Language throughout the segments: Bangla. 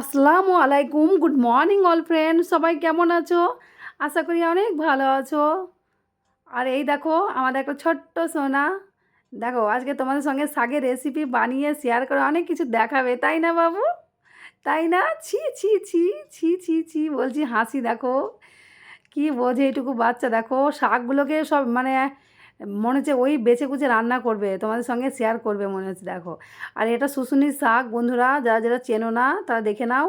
আসসালামু আলাইকুম, গুড মর্নিং অল ফ্রেন্ড, সবাই কেমন আছো? আশা করি অনেক ভালো আছো। আর এই দেখো, আমাদের একটা ছোট্ট সোনা। দেখো, আজকে তোমাদের সঙ্গে শাকের রেসিপি বানিয়ে শেয়ার করে অনেক কিছু দেখাবে, তাই না বাবু? তাই না? ছি ছি ছি ছি ছি ছি, বলছি হাসি দেখো। কি বোঝে এইটুকু বাচ্চা দেখো, শাকগুলোকে সব মানে মনে হচ্ছে ওই বেছে কুচে রান্না করবে, তোমাদের সঙ্গে শেয়ার করবে মনে হচ্ছে, দেখো। আর এটা শুশুনির শাক, বন্ধুরা, যারা যারা চেনো না, তারা দেখে নাও।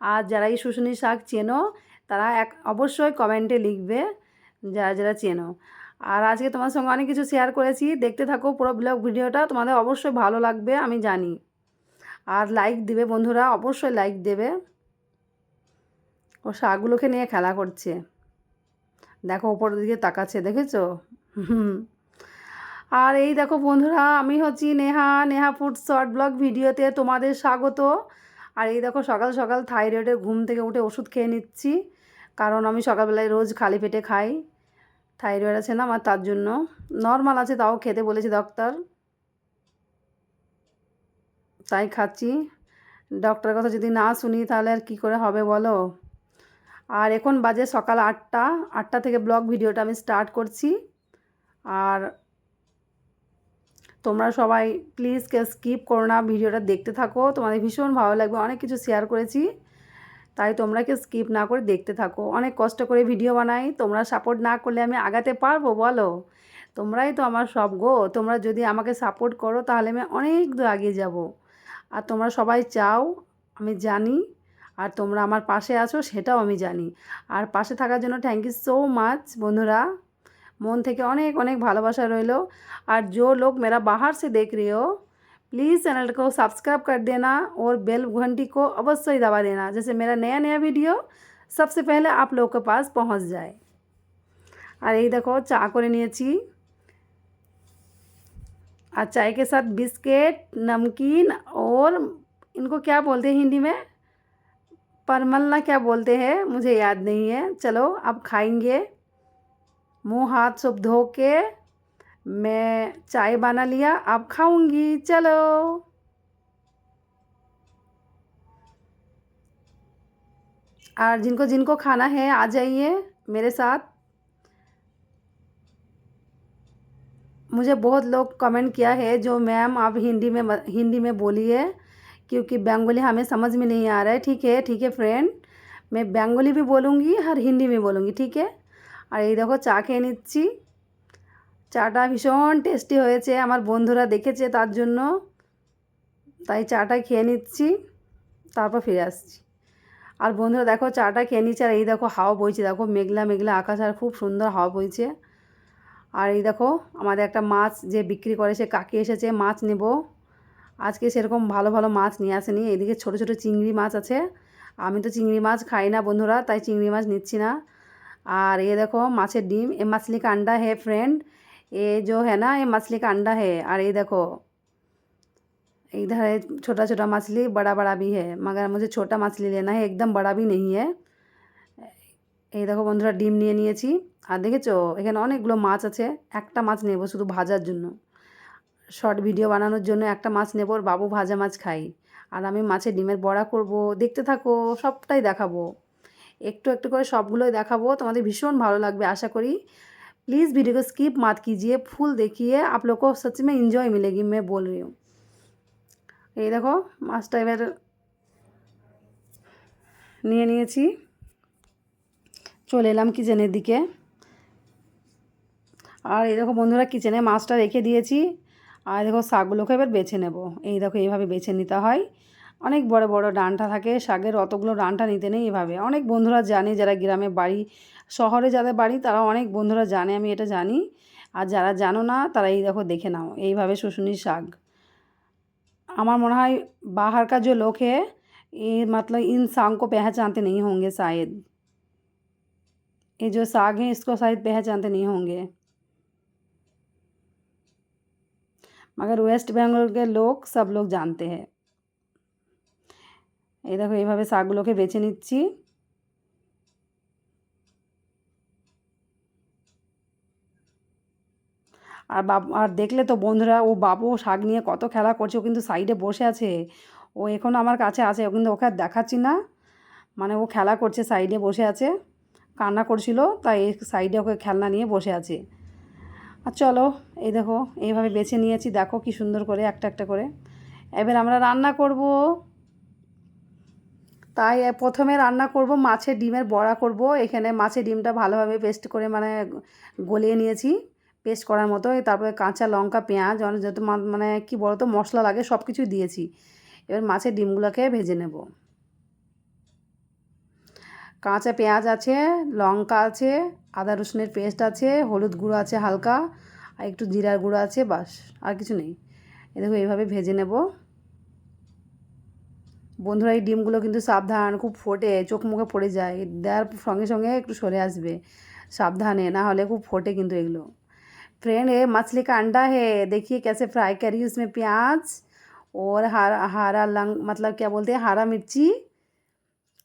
আর যারা এই শুশুনির শাক চেনো, তারা এক, অবশ্যই কমেন্টে লিখবে, যারা যারা চেনো। আর আজকে তোমার সঙ্গে অনেক কিছু শেয়ার করেছি। দেখতে থাকো পুরো ব্লগ ভিডিওটা, তোমাদের অবশ্যই ভালো লাগবে, আমি জানি। আর লাইক দেবে বন্ধুরা, অবশ্যই লাইক দেবে। ও শাকগুলোকে নিয়ে খেলা করছে। দেখো ওপরের দিকে তাকাচ্ছে, দেখেছ? আর এই দেখো বন্ধুরা, আমি হচ্ছি Neha Neha food short blog ভিডিওতে তোমাদের স্বাগত। আর এই দেখো সকাল সকাল থাইরয়েডের ঘুম থেকে উঠে ওষুধ খেয়ে নিচ্ছি, কারণ আমি সকালবেলায় রোজ খালি পেটে খাই। থাইরয়েড আছে না আমার, তার জন্য। নর্মাল আছে, তাও খেতে বলেছে ডক্টর তাই খাচ্ছি। ডক্টরের কথা যদি না শুনি, তাহলে আর কী করে হবে বলো? আর এখন বাজে সকাল আটটা আটটা থেকে ব্লগ ভিডিওটা আমি স্টার্ট করছি। আর তোমরা সবাই প্লিজ কে স্কিপ করো না, ভিডিওটা দেখতে থাকো। তোমাদের ভীষণ ভালো লাগবে, অনেক কিছু শেয়ার করেছি। তাই তোমরা কেউ স্কিপ না করে দেখতে থাকো। অনেক কষ্ট করে ভিডিও বানাই। তোমরা সাপোর্ট না করলে আমি আগাতে পারব, বলো? তোমরাই তো আমার সব গো। তোমরা যদি আমাকে সাপোর্ট করো, তাহলে আমি অনেক দূর এগিয়ে যাব। আর তোমরা সবাই চাও, আমি জানি। আর তোমরা আমার পাশে আছো, সেটাও আমি জানি। আর পাশে থাকার জন্য থ্যাংক ইউ সো মাচ বন্ধুরা। मन थे अनेक अनेक भालोबासा रही और जो लोग मेरा बाहर से देख रहे हो प्लीज़ चैनल को सब्सक्राइब कर देना और बेल घंटी को अवश्य ही दबा देना जैसे मेरा नया नया वीडियो सबसे पहले आप लोग के पास पहुंच जाए और यही देखो चा कर নিয়েছি और चाय के साथ बिस्किट नमकीन और इनको क्या बोलते हैं हिंदी में परमल ना क्या बोलते हैं मुझे याद नहीं है चलो अब खाएंगे मुँह हाथ सब धो के मैं चाय बना लिया, अब खाऊँगी। चलो। और जिनको जिनको खाना है, आ जाइए मेरे साथ। मुझे बहुत लोग कमेंट किया है जो, मैम, आप हिंदी में हिंदी में बोलिए, क्योंकि बंगाली हमें समझ में नहीं आ रहा है। ठीक है ठीक है फ्रेंड मैं बंगाली भी बोलूँगी, हर हिंदी में बोलूँगी, ठीक है? আর এই দেখো চা খেয়ে নিচ্ছি। চাটা ভীষণ টেস্টি হয়েছে, আমার বন্ধুরা দেখেছে তার জন্য। তাই চাটা খেয়ে নিচ্ছি, তারপর ফিরে আসছি। আর বন্ধুরা দেখো চাটা খেয়ে নিচ্ছে, আর এই দেখো হাওয়া বইছে, দেখো মেঘলা মেঘলা আকাশ, আর খুব সুন্দর হাওয়া বইছে। আর এই দেখো আমাদের একটা মাছ যে বিক্রি করে, সে কাকি এসেছে, মাছ নেব। আজকে সেরকম ভালো ভালো মাছ নিয়ে আসেনি, এদিকে ছোট ছোট চিংড়ি মাছ আছে। আমি তো চিংড়ি মাছ খাই না বন্ধুরা, তাই চিংড়ি মাছ নিচ্ছি না। और ये देखो माछे डिम ये मछली का अंडा है फ्रेंड ये जो है ना ये मछली का अंडा है और ये देखो इधर है छोटा छोटा मछली बड़ा बड़ा भी है मगर मुझे छोटा मछली लेना है एकदम बड़ा भी नहीं है এই দেখো বন্ধুরা ডিম নিয়ে নিয়েছি আর দেখেছো এখানে অনেকগুলো মাছ আছে একটা মাছ নেব শুধু ভাজার জন্য শর্ট ভিডিও বানানোর জন্য একটা মাছ নেব বাবু ভাজা মাছ খাই আর আমি মাছের ডিমের বড়া করব দেখতে থাকো সবটাই দেখাবো একটু একটু করে সবগুলোই দেখাবো তোমাদের ভীষণ ভালো লাগবে আশা করি प्लीज़ वीडियो को स्किप मत कीजिए फुल देखिए आप लोग को सच में इंजॉय मिलेगी मैं बोल रही हूँ এই দেখো মাছটা এবার নিয়ে নিয়েছি চলে এলাম কিচেনের দিকে আর এই দেখো বন্ধুরা কিচেনে মাছটা রেখে দিয়েছি আর দেখো শাকগুলোকে এবার বেছে নেব এই দেখো এইভাবে বেছে নিতে হয় অনেক বড় বড় ডানটা থাকে শাকের অতগুলো ডানটা নিতে নেই এভাবে অনেক বন্ধুরা জানে যারা গ্রামে বাড়ি শহরে যাদের বাড়ি তারা অনেক বন্ধুরা জানে আমি এটা জানি আর যারা জানো না তারা এই দেখো দেখে নাও এইভাবে শুশুনির শাক আমার মনে হয় बाहर का जो लोग है ये मतलब इन साग को पहचानते नहीं होंगे शायद ये जो साग है इसको शायद पहचानते नहीं होंगे मगर वेस्ट बंगाल के लोग सब लोग जानते हैं এই দেখো, এইভাবে শাকগুলোকে বেছে নিচ্ছি। আর বাবু আর দেখলে তো বন্ধুরা, ও বাবু শাক নিয়ে কত খেলা করছে, ও কিন্তু সাইডে বসে আছে। ও এখন আমার কাছে আছে, ও কিন্তু ওকে আর দেখাচ্ছি না। মানে ও খেলা করছে, সাইডে বসে আছে। কান্না করছিল, তাই এই সাইডে ওকে খেলনা নিয়ে বসে আছে। আর চলো, এই দেখো, এইভাবে বেছে নিয়েছি। দেখো কি সুন্দর করে, একটা একটা করে। এবার আমরা রান্না করব। তাই প্রথমে রান্না করব মাছের ডিমের বড়া করব। এখানে মাছের ডিমটা ভালোভাবে পেস্ট করে মানে গলিয়ে নিয়েছি পেস্ট করার মতো। তারপরে কাঁচা লঙ্কা, পেঁয়াজ, অনেক যত মানে কি বলতো, মশলা লাগে সব কিছুই দিয়েছি। এবার মাছের ডিমগুলোকে ভেজে নেব। কাঁচা পেঁয়াজ আছে, লঙ্কা আছে, আদা রসুনের পেস্ট আছে, হলুদ গুঁড়ো আছে হালকা, আর একটু জিরার গুঁড়ো আছে, বাস, আর কিছু নেই। এ, দেখো এইভাবে ভেজে নেব। বন্ধুরা এই ডিমগুলো কিন্তু সাবধান খুব ফোটে চোখ মুখে পড়ে যায় দেওয়ার সঙ্গে সঙ্গে একটু সরে আসবে সাবধানে না হলে খুব ফোটে কিন্তু এগুলো फ्रेंड ये मछली का अंडा है देखिए कैसे फ्राई करी उसमें प्याज और हरा हरा लंग मतलब क्या बोलते हैं हरा मिर्ची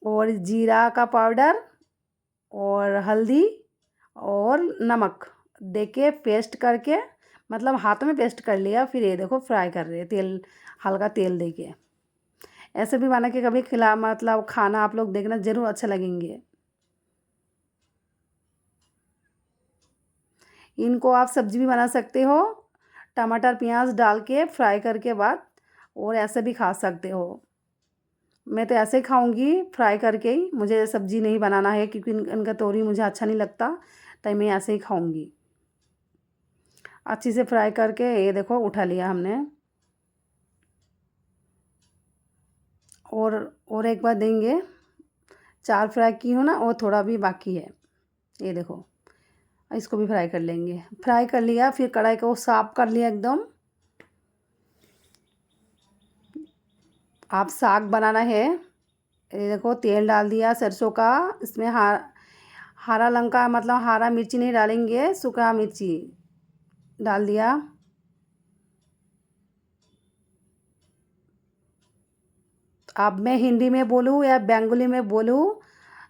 और जीरा का पाउडर और हल्दी और नमक दे के पेस्ट करके मतलब हाथों में पेस्ट कर लिया फिर ये देखो फ्राई कर रहे तेल हल्का तेल दे के ऐसे भी बना के कभी खिला मतलब खाना आप लोग देखना ज़रूर अच्छा लगेंगे। इनको आप सब्ज़ी भी बना सकते हो, टमाटर, प्याज डाल के फ्राई करके बाद और ऐसे भी खा सकते हो। मैं तो ऐसे ही खाऊँगी फ्राई करके ही, मुझे सब्ज़ी नहीं बनाना है क्योंकि इनका तोरी मुझे अच्छा नहीं लगता तो मैं ऐसे ही खाऊँगी। अच्छी से फ्राई करके ये देखो उठा लिया हमने। और और एक बार देंगे। चार फ्राई की हो ना, और थोड़ा भी बाकी है। ये देखो, इसको भी फ्राई कर लेंगे। फ्राई कर लिया, फिर कढ़ाई को साफ़ कर लिया एकदम। आप साग बनाना है। ये देखो, तेल डाल दिया सरसों का। इसमें हार हरा लंका मतलब हरा मिर्ची नहीं डालेंगे, सूखा मिर्ची डाल दिया। अब मैं हिंदी में बोलूँ या बंगाली में बोलूँ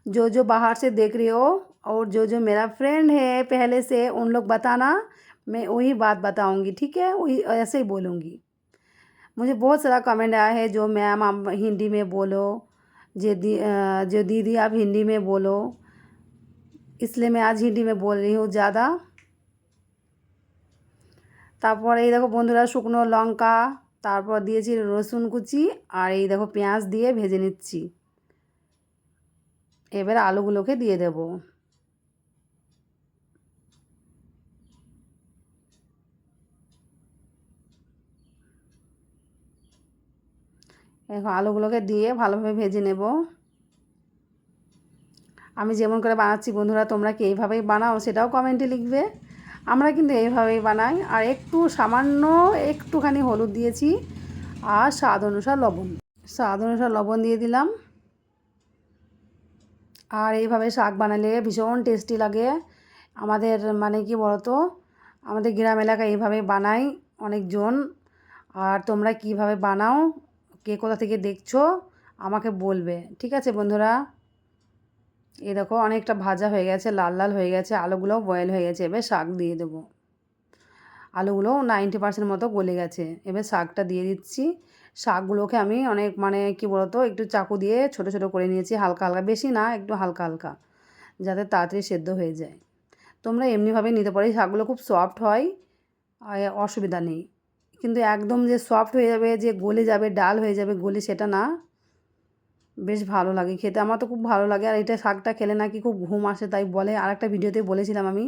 जो जो बाहर से देख रही हो और जो जो मेरा फ्रेंड है पहले से उन लोग बताना मैं वही बात बताऊंगी ठीक है वही ऐसे ही बोलूँगी मुझे बहुत सारा कमेंट आया है जो मैम आप हिंदी में बोलो जो दी जो दीदी आप हिंदी में बोलो इसलिए मैं आज हिंदी में बोल रही हूँ ज़्यादा তারপর এই দেখো বন্ধুরা শুকনো লঙ্কা তারপর দিয়েছি রসুন কুচি আর এই দেখো পেঁয়াজ দিয়ে ভেজে নিচ্ছি। এবার আলুগুলোকে দিয়ে দেব। এখন আলুগুলোকে দিয়ে ভালোভাবে ভেজে নেব। আমি যেমন করে বানাচ্ছি বন্ধুরা, তোমরা কি এইভাবেই বানাও সেটাও কমেন্টে লিখবে। আমরা কিন্তু এইভাবেই বানাই। আর একটু সামান্য একটুখানি হলুদ দিয়েছি আর স্বাদ অনুসার লবণ। স্বাদ অনুসার লবণ দিয়ে দিলাম। আর এইভাবে শাক বানালে ভীষণ টেস্টি লাগে। আমাদের মানে কি বলতো? আমাদের গ্রাম এলাকায় এইভাবে বানাই অনেকজন। আর তোমরা কীভাবে বানাও, কে কোথা থেকে দেখছ, আমাকে বলবে। ঠিক আছে বন্ধুরা? এই দেখো অনেকটা ভাজা হয়ে গেছে, লাল লাল হয়ে গেছে, আলুগুলোও বয়েল হয়ে গেছে, এবার শাক দিয়ে দেবো। আলুগুলোও নাইনটি পার্সেন্ট মতো গলে গেছে, এবার শাকটা দিয়ে দিচ্ছি। শাকগুলোকে আমি অনেক মানে কি বলতো, একটু চাকু দিয়ে ছোট ছোট করে নিয়েছি, হালকা হালকা, বেশি না, একটু হালকা হালকা, যাতে তাড়াতাড়ি সেদ্ধ হয়ে যায়। তোমরা এমনিভাবে নিতে পারো শাকগুলো খুব সফট হয় অসুবিধা নেই। কিন্তু একদম যে সফট হয়ে যাবে, যে গলে যাবে, ডাল হয়ে যাবে, গলে সেটা না বেশ ভালো লাগে খেতে। আমার তো খুব ভালো লাগে। আর এটা শাকটা খেলে নাকি খুব ঘুম আসে, তাই বলে আর একটা ভিডিওতে বলেছিলাম আমি,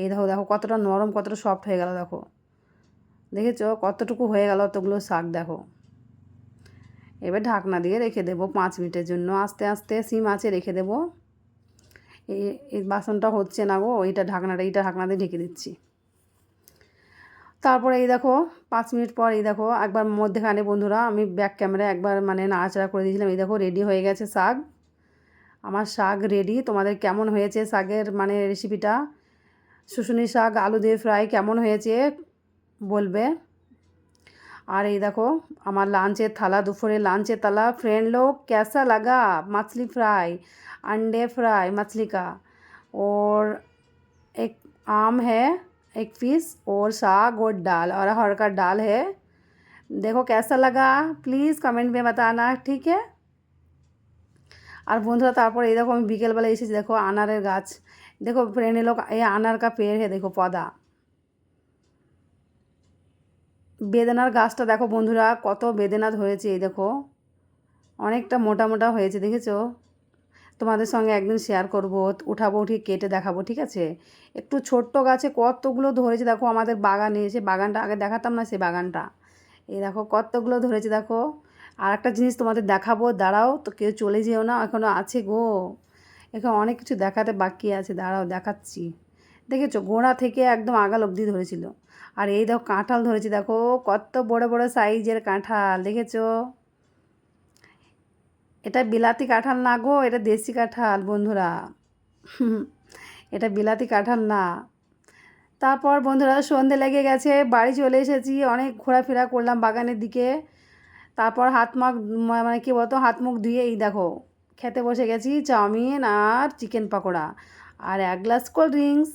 এই দেখো দেখো, কতটা নরম, কতটা সফট হয়ে গেল, দেখো। দেখেছ? কতটুকু হয়ে গেল অতগুলো শাক, দেখো। এবার ঢাকনা দিয়ে রেখে দেবো পাঁচ মিনিটের জন্য। আস্তে আস্তে সিম আছে, রেখে দেবো। এই বাসনটা হচ্ছে না গো, এইটা ঢাকনাটা, এইটা ঢাকনা দিয়ে ঢেকে দিচ্ছি। তারপরে এই দেখো পাঁচ মিনিট পর এই দেখো একবার মধ্যেখানে বন্ধুরা আমি ব্যাক ক্যামেরা একবার মানে নাড়াচাড়া করে দিয়েছিলাম এই দেখো রেডি হয়ে গেছে শাক আমার শাক রেডি তোমাদের কেমন হয়েছে শাকের মানে রেসিপিটা শুশুনি শাক আলু দিয়ে ফ্রাই কেমন হয়েছে বলবে আর এই দেখো আমার লাঞ্চের থালা দুপুরে লাঞ্চের থালা फ्रेंड लोग कैसा लगा मछली फ्राई अंडे फ्राई मछली का और एक आम है एक फ़िश और साग और दाल, और हर का दाल है। দেখো কেসা লাগা প্লিজ কমেন্ট মে বাতানা ঠিক হ্যাঁ আর বন্ধুরা তারপরে এই দেখো আমি বিকেলবেলা এসেছি দেখো আনারের গাছ দেখো ফ্রেন্ড লোক এই আনার কা পেড় হে দেখো পদা বেদানার গাছটা দেখো বন্ধুরা কত বেদানা ধরেছে এই দেখো অনেকটা মোটা মোটা হয়েছে দেখেছ তোমাদের সঙ্গে একদিন শেয়ার করব, উঠাবো, উঠিয়ে কেটে দেখাবো, ঠিক আছে? একটু ছোট্ট গাছে কতগুলো ধরেছে দেখো, আমাদের বাগানে এসে বাগানটা আগে দেখাতাম না সেই বাগানটা। এই দেখো কতগুলো ধরেছে দেখো। আর একটা জিনিস তোমাদের দেখাবো, দাঁড়াও, তো কেউ চলে যেও না এখনও আছে গো। এখানে অনেক কিছু দেখাতে বাকি আছে, দাঁড়াও দেখাচ্ছি। দেখেছ? গোড়া থেকে একদম আগাল অবধি ধরেছিল। আর এই দেখো কাঁঠাল ধরেছে দেখো, কত বড় বড় সাইজের কাঁঠাল, দেখেছ? এটা বিলাতি কাঁঠাল না গো, এটা দেশি কাঁঠাল বন্ধুরা। এটা বিলাতি কাঁঠাল না। তারপর বন্ধুরা সন্ধে লেগে গেছে, বাড়ি চলে এসেছি, অনেক ঘোরাফেরা করলাম বাগানের দিকে। তারপর হাত মাখ মানে কী বলতো, হাত মুখ ধুয়ে এই দেখো, খেতে বসে গেছি চাউমিন আর চিকেন পকোড়া আর এক গ্লাস কোল্ড ড্রিঙ্কস।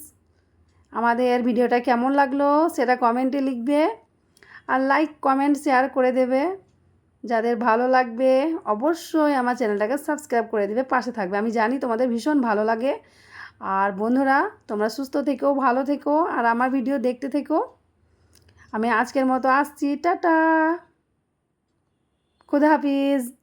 আমাদের ভিডিওটা কেমন লাগল সেটা কমেন্টে লিখবে আর লাইক, কমেন্ট, শেয়ার করে দেবে। যাদের ভালো লাগবে অবশ্যই আমার চ্যানেলটাকে সাবস্ক্রাইব করে দেবে, পাশে থাকবে। আমি জানি তোমাদের ভীষণ ভালো লাগে। আর বন্ধুরা, তোমরা সুস্থ থেকো, ভালো থেকো, আর আমার ভিডিও দেখতে থেকো। আমি আজকের মতো আসছি। টাটা। খুদা হাফিজ।